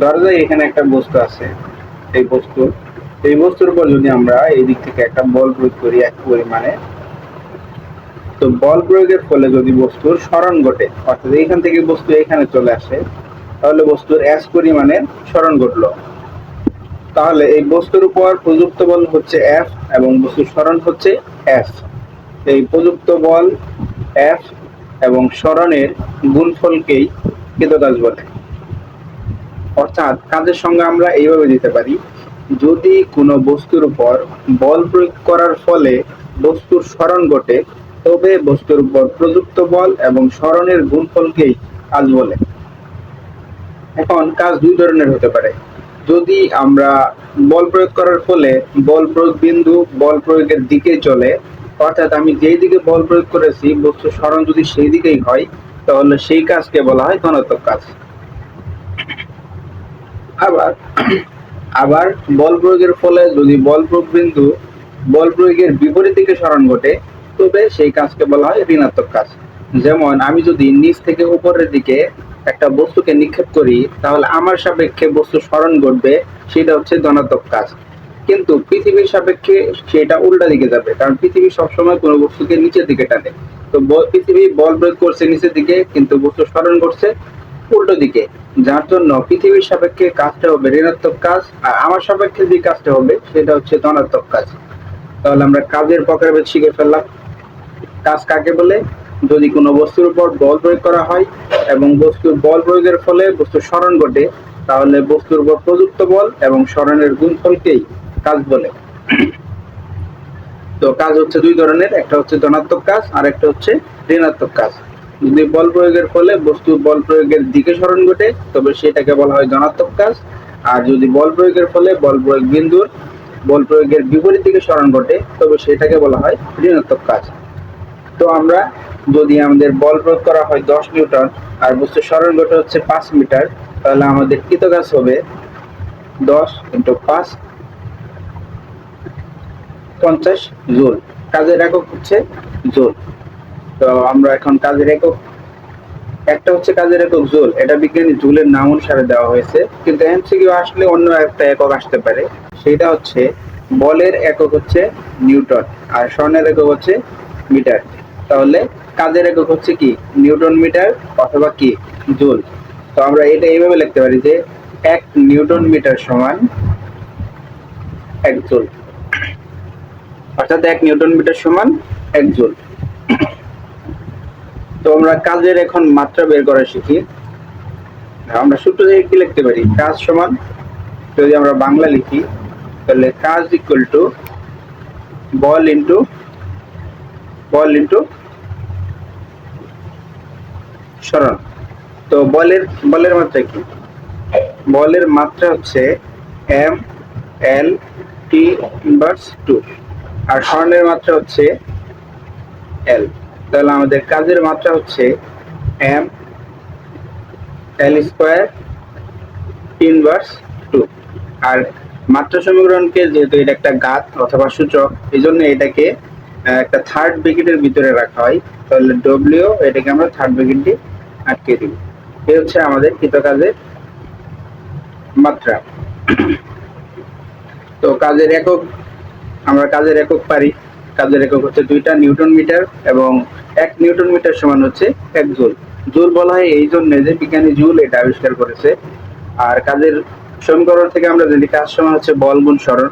ধরা যায় এখানে একটা বস্তু আছে, এই বস্তু। এই বস্তুর উপর যদি আমরা এই দিক থেকে একটা বল প্রয়োগ করি এক পরিমাণে, তো বল প্রয়োগের ফলে যদি বস্তুর স্মরণ ঘটে, অর্থাৎ এইখান থেকে বস্তু এখানে চলে আসে, তাহলে বস্তুর এস পরিমাণে স্মরণ ঘটলো। তাহলে এই বস্তুর উপর প্রযুক্ত বল হচ্ছে এফ এবং বস্তুর স্মরণ হচ্ছে এফ। এই প্রযুক্ত বল এফ এবং স্মরণের গুণফলকেই কৃতকাজ বলে। অর্থাৎ কাজের সঙ্গে আমরা এইভাবে দিতে পারি, যদি কোনো বস্তুর উপর বল প্রয়োগ করার ফলে বস্তুর স্মরণ ঘটে, তবে বস্তুর উপর প্রযুক্ত বল এবং স্মরণের গুণফলকেই কাজ বলে। এখন কাজ দুই ধরনের হতে পারে। যদি আমরা বল প্রয়োগ করার ফলে বল প্রয়োগ বিন্দু বল প্রয়োগের দিকে চলে, অর্থাৎ আমি যেই দিকে বল প্রয়োগ করেছি বস্তু স্মরণ যদি সেই দিকেই হয়, তাহলে সেই কাজকে বলা হয় ধনাত্মক কাজ। আবার আবার বল প্রয়োগের ফলে যদি বল প্রয়োগ বিন্দু বল প্রয়োগের বিপরীত দিকে স্মরণ ঘটে, তবে সেই কাজকে বলা হয় ঋণাত্মক কাজ। যেমন আমি যদি নিচ থেকে উপরের দিকে একটা বস্তুকে নিক্ষেপ করি, তাহলে আমার সাপেক্ষে বস্তু স্মরণ ঘটবে, সেটা হচ্ছে ধনাত্মক কাজ। কিন্তু পৃথিবীর সাপেক্ষে সেটা উল্টা দিকে যাবে, কারণ পৃথিবী সবসময় কোনো বস্তুকে নিচের দিকে টানে। তো পৃথিবী বল প্রয়োগ করছে নিচের দিকে, কিন্তু বস্তু স্মরণ করছে উল্টো দিকে, যার জন্য পৃথিবীর সাপেক্ষে কাজটা হবে ঋণাত্মক কাজ, আর আমার সাপেক্ষে যে কাজটা হবে সেটা হচ্ছে ধনাত্মক কাজ। তাহলে আমরা কাজের প্রকারভেদ শিখে ফেললাম। কাজ কাকে বলে? যদি কোনো বস্তুর উপর বল প্রয়োগ করা হয় এবং বস্তুর বল প্রয়োগের ফলে বস্তুর স্মরণ ঘটে, তাহলে বস্তুর উপর প্রযুক্ত বল এবং স্মরণের গুণফলকেই কাজ বলে। তো কাজ হচ্ছে দুই ধরনের, একটা হচ্ছে ধনাত্মক কাজ আর একটা হচ্ছে ঋণাত্মক কাজ। যদি বল প্রয়োগের ফলে বস্তু বল প্রয়োগের দিকে স্মরণ ঘটে, তবে সেটাকে বলা হয় ধনাত্মক কাজ। আর যদি বল প্রয়োগের ফলে বল প্রয়োগ বিন্দুর বল প্রয়োগের বিপরীত দিকে স্মরণ ঘটে, তবে সেটাকে বলা হয় ঋণাত্মক কাজ। তো আমরা যদি আমাদের বল প্রয়োগ করা হয় দশ নিউটন, আর বস্তু স্মরণ ঘটে হচ্ছে পাঁচ মিটার, তাহলে আমাদের কৃতকাজ হবে? দশ ইন্টু পাঁচ, পঞ্চাশ জোল। কাজের একক হচ্ছে জুল। তো আমরা এখন কাজের একক, একটা হচ্ছে কাজের একক জুল, এটা বিজ্ঞানী জুলের নাম অনুসারে দেওয়া হয়েছে, কিন্তু এমসিকিউ আসলে অন্য একটা একক আসতে পারে। সেটা হচ্ছে বলের একক হচ্ছে নিউটন, আর স্বর্ণের একক হচ্ছে মিটার। তাহলে কাজের একক হচ্ছে কি? নিউটন মিটার অথবা কি? জুল। তো আমরা এটা এইভাবে লিখতে পারি যে এক নিউটন মিটার সমান এক জুল। অর্থাৎ এক নিউটন মিটার সমান এক জুল। তো আমরা কাজের এখন মাত্রা বের করা শিখি। আমরা সূত্র থেকে কি লিখতে পারি? কাজ সমান, যদি আমরা বাংলা লিখি, তাহলে কাজ ইকুয়াল টু বল ইন্টু বল ইন্টু সরণ। তো বলের বলের মাত্রা কি? বলের মাত্রা হচ্ছে M L T inverse two আর স্বর্ণের মাত্রা হচ্ছে এল তাহলে আমাদের কাজের মাত্রা হচ্ছে M L square inverse two আর মাত্রা সমীকরণকে যেহেতু এটা একটা গাত অথবা সূচক এই জন্য এটাকে একটা থার্ড ব্র্যাকেটের ভিতরে রাখা হয়। তাহলে ডব্লিউ এটাকে আমরা থার্ড ব্র্যাকেটটি আটকে দিব। এ হচ্ছে আমাদের কৃতকাজের মাত্রা। তো কাজের একক, আমরা কাজের একক পারি। কাজের একক হচ্ছে দুইটা নিউটন মিটার এবং এক নিউটন মিটার সমান হচ্ছে এক জুল। জুল বলা হয় এই জন্য যে বিজ্ঞানী জুল এটা আবিষ্কার করেছে। আর কাজের সমীকরণ থেকে আমরা জানি কাজ সমান হচ্ছে বল গুণ সরণ।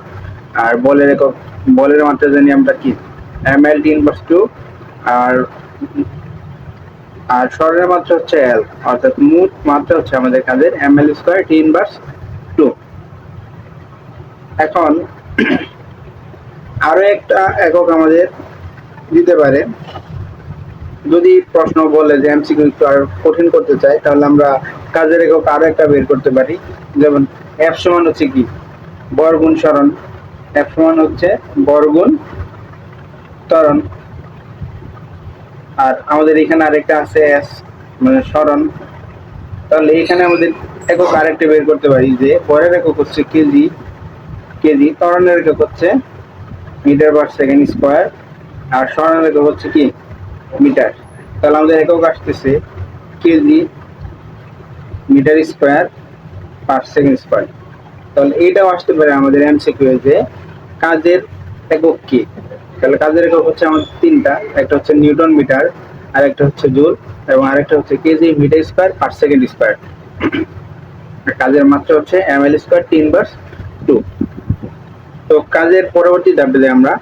আর বলের একক, বলের মাত্রা জানি আমরা কি? M L T inverse two আর আর স্বরের মাত্রা হচ্ছে এল অর্থাৎ মোট মাত্রা হচ্ছে আমাদের কাজের M L square T inverse two এখন আরও একটা একক আমাদের দিতে পারে। যদি প্রশ্ন বলে যে এমসিকিউ একটু আর কঠিন করতে চাই তাহলে আমরা কাজের একক আরও একটা বের করতে পারি। যেমন এফ সমান হচ্ছে কি? বরগুণ সরণ এফ সমান হচ্ছে বরগুণ তরণ আর আমাদের এখানে আরেকটা আছে এস মানে সরণ তাহলে এখানে আমাদের একক আরেকটা বের করতে পারি যে পরের একক হচ্ছে কেজি। কেজি ত্বরণের একক হচ্ছে মিটার পার সেকেন্ড স্কোয়ার। আর একক হচ্ছে কি? মিটার। তাহলে আমাদের একক আসতেছে K G metre square per second square. তাহলে এইটাও আসতে পারে আমাদের এম এমসিকিউ যে কাজের একক কি? তাহলে কাজের একক হচ্ছে আমাদের তিনটা। একটা হচ্ছে নিউটন মিটার, আর একটা হচ্ছে জুল, এবং আরেকটা হচ্ছে K G metre square per second square. কাজের মাত্রা হচ্ছে এম এল স্কোয়ার তিন বার্স তো কাজের পরবর্তী ধাপে আমরা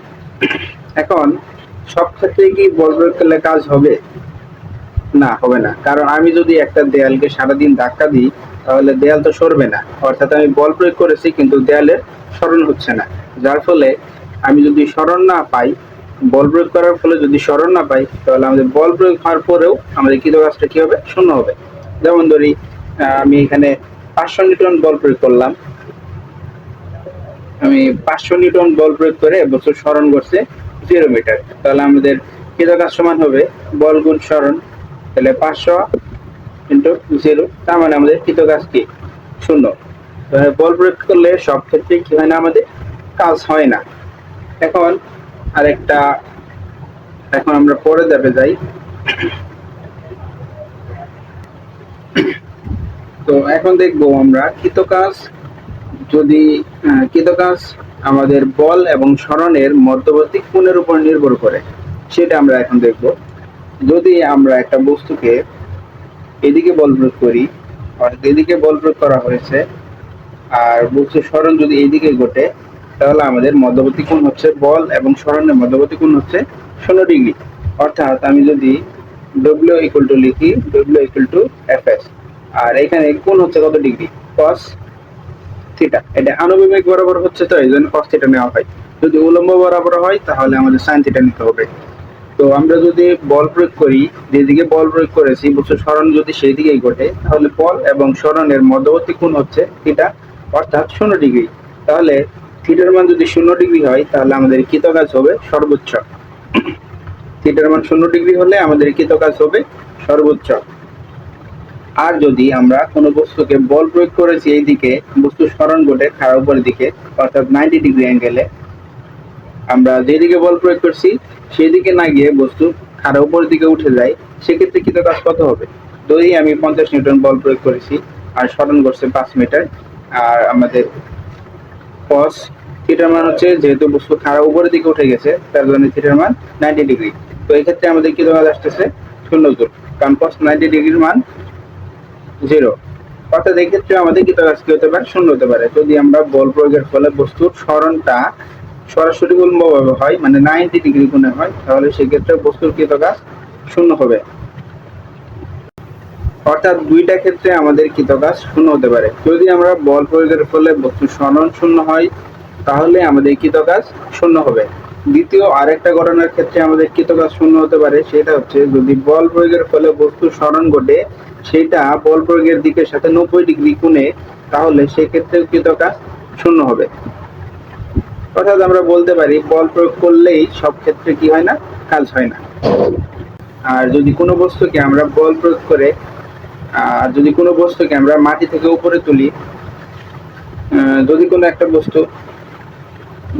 এখন সব ক্ষেত্রে কি বল করলে কাজ হবে? না হবে না। কারণ আমি যদি একটা দেয়ালকে সারাদিন ধাক্কা দিই, তাহলে দেয়াল তো সরবে না। অর্থাৎ আমি বল প্রয়োগ করেছি, কিন্তু দেয়ালের স্মরণ হচ্ছে না। যার ফলে আমি যদি স্মরণ না পাই, বল প্রয়োগ করার ফলে যদি স্মরণ না পাই, তাহলে আমাদের বল প্রয়োগ হওয়ার পরেও আমাদের কৃত কাজটা কি হবে? শূন্য হবে। যেমন ধরি আমি এখানে পাঁচশো নিউটন বল প্রয়োগ করলাম। আমি পাঁচশো নিউটন বল প্রয়োগ করে বস্তু স্মরণ করছে জিরো মিটার তাহলে আমাদের কৃত কাজ সমান হবে বল গুণ স্মরণ। তাহলে পাঁচশো ইন্টু জিরো তার মানে আমাদের কৃত কাজ কি? শূন্য। বল প্রয়োগ করলে সব ক্ষেত্রে কি হয় না আমাদের? কাজ হয় না। এখন আরেকটা, এখন আমরা পরে যাবে যাই। তো এখন দেখব আমরা কৃতকাজ যদি কৃতকাজ আমাদের বল এবং স্মরণের মধ্যবর্তী কোণের উপর নির্ভর করে, সেটা আমরা এখন দেখব। যদি আমরা একটা বস্তুকে এদিকে বল প্রয়োগ করি, অর্থাৎ এদিকে বল প্রয়োগ করা হয়েছে, আর বস্তুর স্মরণ যদি এইদিকে ঘটে, তাহলে আমাদের মধ্যবর্তী কোণ হচ্ছে বল এবং স্মরণের মধ্যবর্তী কোণ হচ্ছে ষোলো ডিগ্রি। অর্থাৎ আমি যদি ডব্লিউ ইকুয়াল টু লিখি W equal to F S আর এখানে কোণ হচ্ছে কত ডিগ্রি? কস থিটা এটা আনুভূমিক বরাবর হচ্ছে তো এই জন্য কস থিটা নেওয়া হয়। যদি উলম্ব বরাবর হয়, তাহলে আমাদের সাইন থিটা নিতে হবে। তো আমরা যদি বল প্রয়োগ করি, যেদিকে বল প্রয়োগ করেছি, বস্তু স্মরণ যদি সেই দিকেই ঘটে, তাহলে বল এবং স্মরণের মধ্যবর্তী কোণ হচ্ছে থিটা অর্থাৎ শূন্য ডিগ্রি। তাহলে থিটার মান যদি শূন্য ডিগ্রি হয়, তাহলে আমাদের কৃতকাজ হবে সর্বোচ্চ। থিটার মান শূন্য ডিগ্রি হলে আমাদের কৃতকাজ হবে সর্বোচ্চ। আর যদি আমরা কোনো বস্তুকে বল প্রয়োগ করেছি এই দিকে বস্তু স্মরণ ঘটে খারাপ উপরের দিকে, অর্থাৎ নাইনটি ডিগ্রি অ্যাঙ্গেলে আমরা যেদিকে বল প্রয়োগ করছি সেই দিকে না গিয়ে বস্তু খারাপ উপরের দিকে উঠে যায়, সেক্ষেত্রে কৃত কাজ কত হবে? যদি আমি পঞ্চাশ নিউটন বল প্রয়োগ করেছি আর স্মরণ করছে পাঁচ মিটার, আর আমাদের কস থিটার মান হচ্ছে যেহেতু বস্তু খারাপ উপরের দিকে উঠে গেছে, তার জন্য থিটার মান নাইনটি ডিগ্রি তো এই ক্ষেত্রে আমাদের কাজ আসতেছে? শূন্য জোর কারণ কস নাইনটি ডিগ্রির মান জিরো। অর্থাৎ এই ক্ষেত্রে আমাদের কৃত কাজ কি হতে পারে, শূন্য হতে পারে। যদি আমরা বল প্রয়োগের ফলে বস্তুর স্মরণটা সরাসরি উল্লম্বভাবে হয় মানে নাইনটি ডিগ্রি কোণে হয়, তাহলে সেক্ষেত্রে বস্তুর কৃত কাজ শূন্য হবে। অর্থাৎ দুইটা ক্ষেত্রে আমাদের কৃতকাজ শূন্য হতে পারে। যদি আমরা বল প্রয়োগের ফলে বস্তু স্মরণ শূন্য হয়, তাহলে আমাদের কৃতকাজ শূন্য হবে। দ্বিতীয় আরেকটা ঘটনার ক্ষেত্রে আমাদের কৃতকাজ শূন্য হতে পারে, সেটা হচ্ছে যদি বল প্রয়োগের ফলে বস্তু স্মরণ ঘটে, সেটা বল প্রয়োগের দিকের সাথে নব্বই ডিগ্রি কোণে, তাহলে সেক্ষেত্রে কৃতকাজ শূন্য হবে। অর্থাৎ আমরা বলতে পারি বল প্রয়োগ করলেই সব ক্ষেত্রে কি হয় না? কাজ হয় না। আর যদি কোনো বস্তুকে আমরা বল প্রয়োগ করে, আর যদি কোনো বস্তুকে আমরা মাটি থেকে উপরে তুলি যদি কোনো একটা বস্তু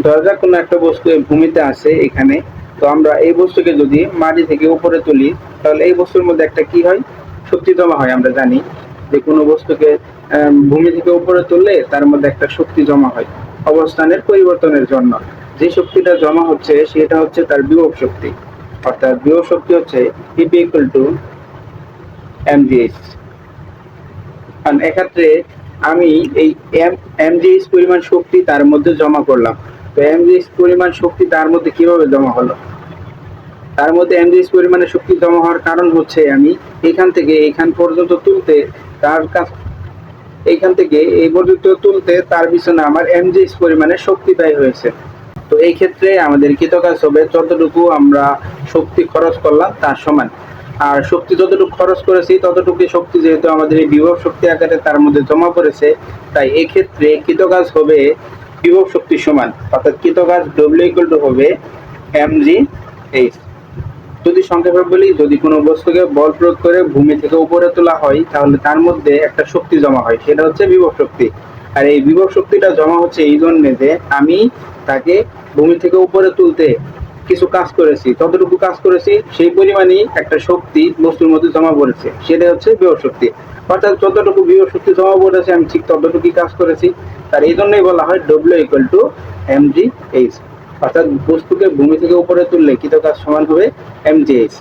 ধরা যাক কোনো একটা বস্তু ভূমিতে আছে এখানে, তো আমরা এই বস্তুকে যদি মাটি থেকে উপরে তুলি, তাহলে এই বস্তুর মধ্যে একটা কি হয়? শক্তি জমা হয়, আমরা জানি যে কোনো বস্তুকে ভূমি থেকে উপরে তুললে তার মধ্যে একটা শক্তি জমা হয়, অবস্থানের পরিবর্তনের জন্য। যে শক্তিটা জমা হচ্ছে, সেটা হচ্ছে তার বিভব শক্তি। অর্থাৎ বিভব শক্তি হচ্ছে ইপি ইকুয়াল টু এমজিএইচ কারণ এক্ষেত্রে আমি এই এম এমজিএইচ পরিমাণ শক্তি তার মধ্যে জমা করলাম। তো এমজিএইচ পরিমাণ শক্তি তার মধ্যে কীভাবে জমা হলো? তার মধ্যে এমজিএইচ পরিমাণে শক্তি জমা হওয়ার কারণ হচ্ছে আমি এখান থেকে এখান পর্যন্ত তুলতে তার কাছ থেকে এই পর্যন্ত তুলতে তার পিছনে আমার পরিমাণে শক্তি ব্যয় হয়েছে। তো এই ক্ষেত্রে আমাদের কৃতকাজ হবে যতটুকু আমরা শক্তি খরচ করলাম তার সমান। আর শক্তি যতটুকু খরচ করেছি ততটুকু শক্তি যেহেতু আমাদের এই বিভব শক্তি আকারে তার মধ্যে জমা পড়েছে, তাই এক্ষেত্রে কৃতকাজ হবে বিভব শক্তি সমান, অর্থাৎ কৃতকাজ ডব্লিউ ইকুয়াল টু হবে এম জি এইচ যদি সংক্ষেপে বলি, যদি কোনো বস্তুকে বল প্রয়োগ করে ভূমি থেকে উপরে তোলা হয়, তাহলে তার মধ্যে একটা শক্তি জমা হয়, সেটা হচ্ছে বিভব শক্তি। আর এই বিভব শক্তিটা জমা হচ্ছে এই জন্য যে আমি তাকে ভূমি থেকে উপরে তুলতে কিছু কাজ করেছি, ততটুকু কাজ করেছি, সেই পরিমাণই একটা শক্তি বস্তুর মধ্যে জমা পড়েছে সেটা হচ্ছে বিভব শক্তি। অর্থাৎ যতটুকু বিভব শক্তি সমাবট আছে আমি ঠিক ততটুকুই কাজ করেছি। তার এই জন্যই বলা হয় W equal to M G H অর্থাৎ বস্তুকে ভূমি থেকে উপরে তুললে কৃত কাজ সমান হবে? M G H